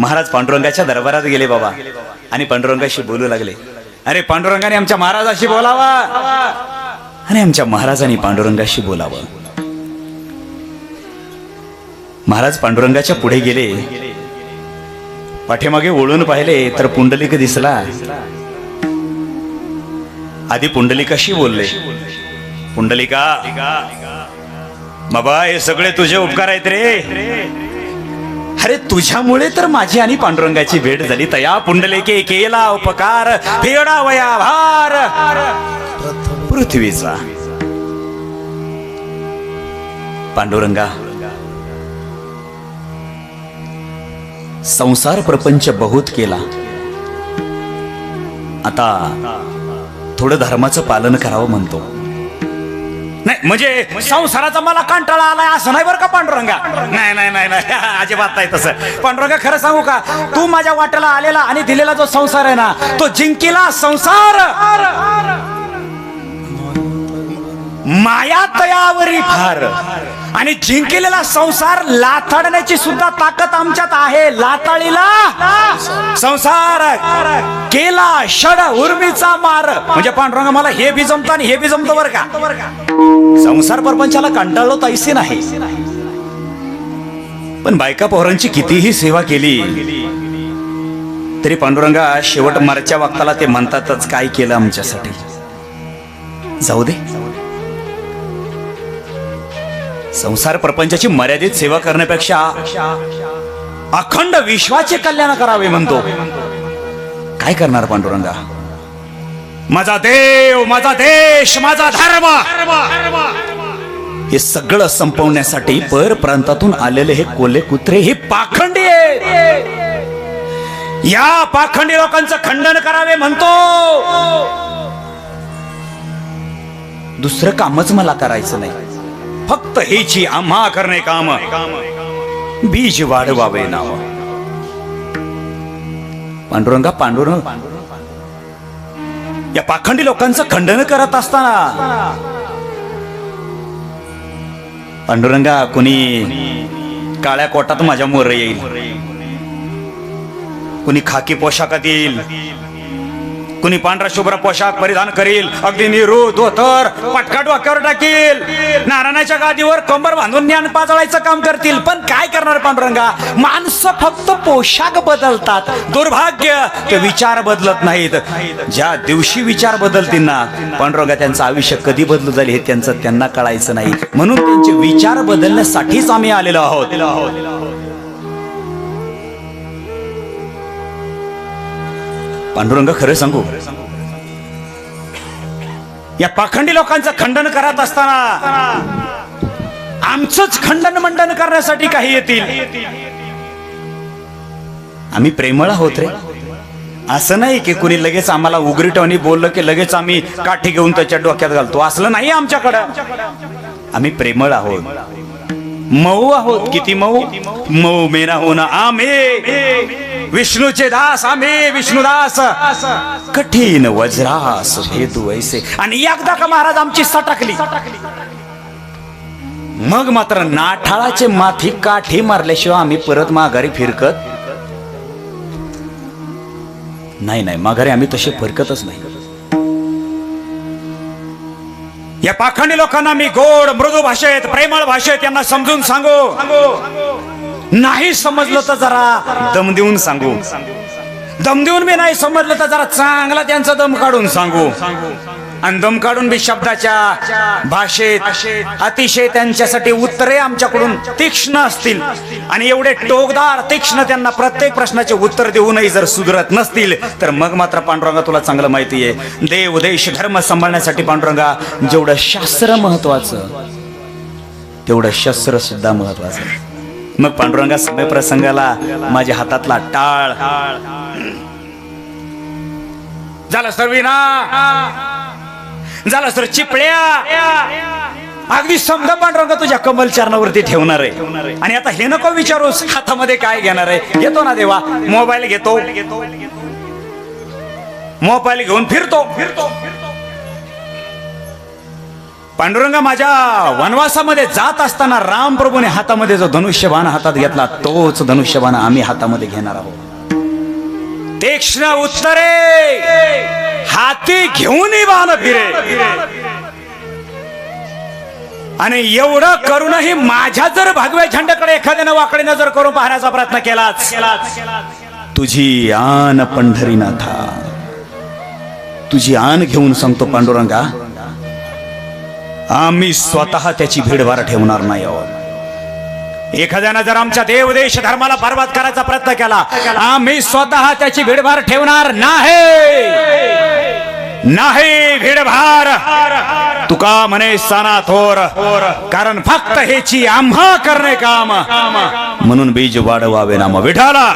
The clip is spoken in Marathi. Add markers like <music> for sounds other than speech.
महाराज पांडुरंगाच्या दरबारात गेले बाबा. आणि पांडुरंगाशी बोलू लागले. अरे पांडुरंगाने आमच्या महाराजाशी बोलावा. आणि आमच्या महाराजांनी पांडुरंगाशी बोलावं. महाराज पांडुरंगाच्या पुढे गेले. पाठीमागे ओळून पाहिले तर पुंडलिक दिसला. आधी पुंडलिकाशी बोलले. पुंडलिका बाबा हे सगळे तुझे उपकार आहेत रे. अरे तुझ्यामुळे तर माझी आणि पांडुरंगाची भेट झाली. तया पुंडलेके केला उपकार. फेडा वया भार. पृथ्वीचा. पांडुरंगा संसार प्रपंच बहुत केला. आता थोडं धर्माचं पालन करावं म्हणतो. नाही म्हणजे संसाराचा मला कंटाळा आलाय असं नाही बरं का पांडुरंगा? नाही नाही नाही नाही. <laughs> अजिबात नाही तसं. पांडुरंगा खरं सांगू का? तू माझ्या वाट्याला आलेला आणि दिलेला जो संसार आहे ना तो जिंकेला संसार. माया तयावरी फार. आणि जिंकलेला संसार लाथाडण्याची सुद्धा ताकद आमच्यात आहे. लाताळीला संसार केला षड उर्मीचा मार. म्हणजे पांडुरंग मला हे बी जमतं आणि हे बी जमतं बरं का? संसार प्रपंचाला कंटाळलो तैसे नाही. पण बायका पोरांची कितीही सेवा केली तरी पांडुरंगा शेवट मरच्या वक्ताला ते म्हणतातच काय केलं आमच्यासाठी? जाऊ दे. संसार प्रपंचाची मर्यादित सेवा करण्यापेक्षा अखंड विश्वाचे कल्याण करावे म्हणतो. काय करणार पांडुरंगा? माझा देव माझा देश माझा धर्म. हे सगळं संपवण्यासाठी पर प्रांतातून आलेले हे कोले कुत्रे हे पाखंडी या पाखंडी लोकांचं खंडन करावे म्हणतो. दुसरं कामच मला करायचं नाही. फक्त हेची आम्हा करणे काम. बीज वाढवावे नाव. पांडुरंगा पांडुरंग. या पाखंडी लोकांचं खंडन करत असताना. पांडुरंगा कुणी काळ्या कोटात माझ्या मोर येईल? कुणी खाकी पोशाखात येईल? कुणी पांढरा शुभ्र पोशाख परिधान करील अगदी निरू धोतर पटका डोक्यावर टाकील. नारायणाच्या गादीवर कंबर बांधून ज्ञान पाजळायचं काम करतील. पण काय करणार पांडुरंगा? माणसं फक्त पोशाख बदलतात. दुर्भाग्य ते विचार बदलत नाहीत. ज्या दिवशी विचार बदलतील ना पांडुरंगा त्यांचं आयुष्य कधी बदलू झाले हे त्यांचं त्यांना कळायचं नाही. म्हणून त्यांचे विचार बदलण्यासाठीच आम्ही आलेलो आहोत. पांडुरंग खरं सांगू? या पाखंडी लोकांचं खंडन करत असताना आमचंच खंडन मंडन करण्यासाठी काही येतील. आम्ही प्रेमळ आहोत रे. असं नाही की कुणी लगेच आम्हाला उगरीटवणी बोललं की लगेच आम्ही काठी घेऊन त्याच्या डोक्यात घालतो. असलं नाही आमच्याकडं. आम्ही प्रेमळ आहोत. मऊ आहोत. किती मऊ? मऊ मेना होणं आम्ही विष्णूचे दास आम्ही विष्णुदास. कठीण वज्रास भेदू ऐसे. आणि एकदा का महाराज आमची सटकली. मग मात्र नाठाळाचे माथी काठी मारल्याशिवाय आम्ही परत माघारी फिरकत नाही नाही. माघारी आम्ही तसे फिरकतच नाही. या पाखंडी लोकांना मी गोड मृदू भाषेत प्रेमळ भाषेत यांना समजून सांगू. नाही समजलं तर जरा दम देऊन सांगू. दम देऊन मी नाही समजलं तर जरा चांगला त्यांचा दम काढून सांगू. आणि दम काढून बी शब्दाच्या भाषेत अतिशय त्यांच्यासाठी उत्तरे आमच्याकडून तीक्ष्ण असतील. आणि एवढे टोकदार तीक्ष्ण त्यांना प्रत्येक प्रश्नाचे उत्तर देऊनही जर सुधरत नसतील तर मग मात्र पांडुरंगा तुला चांगलं माहिती आहे. देव देश धर्म सांभाळण्यासाठी पांडुरंगा जेवढं शास्त्र महत्वाचं तेवढं शस्त्र सुद्धा महत्वाचं. मग पांडुरंगा समय प्रसंगाला माझ्या हातातला टाळ. झालं सर विना झालं सर चिपळ्या. अगदी समजा पांडुरंग तुझ्या कमल चरणावरती ठेवणार आहे. आणि आता हे नको विचारूस हातामध्ये काय घेणार आहे? घेतो ना देवा मोबाईल घेतो. मोबाईल घेऊन फिरतो फिरतो. पांडुरंगा माझ्या वनवासामध्ये जात असताना रामप्रभूने हातामध्ये जो धनुष्यबाण हातात घेतला तोच धनुष्यबाण आम्ही हातामध्ये घेणार आहोत. तीक्ष्ण उत्तरे हाती घेऊन बाण फिरे. आणि एवढं करूनही माझ्या जर भगव्या झंड्याकडे एखाद्यानं वाकडे नजर करून पाहण्याचा प्रयत्न केलाच. तुझी आन पंढरीनाथा. तुझी आन घेऊन सांगतो पांडुरंगा आम्ही स्वतः त्याची भीडभार ठेवणार नाही आहोत. एखाद्यानं जर आमच्या देव देश धर्माला बर्बाद करायचा प्रयत्न केला आम्ही स्वतः त्याची भीडभार ठेवणार नाही. नाही भीडभार तुका म्हणे साना थोर कारण फक्त हेची आम्हा करणे काम. म्हणून बीज वाढवावे नाम विठाला.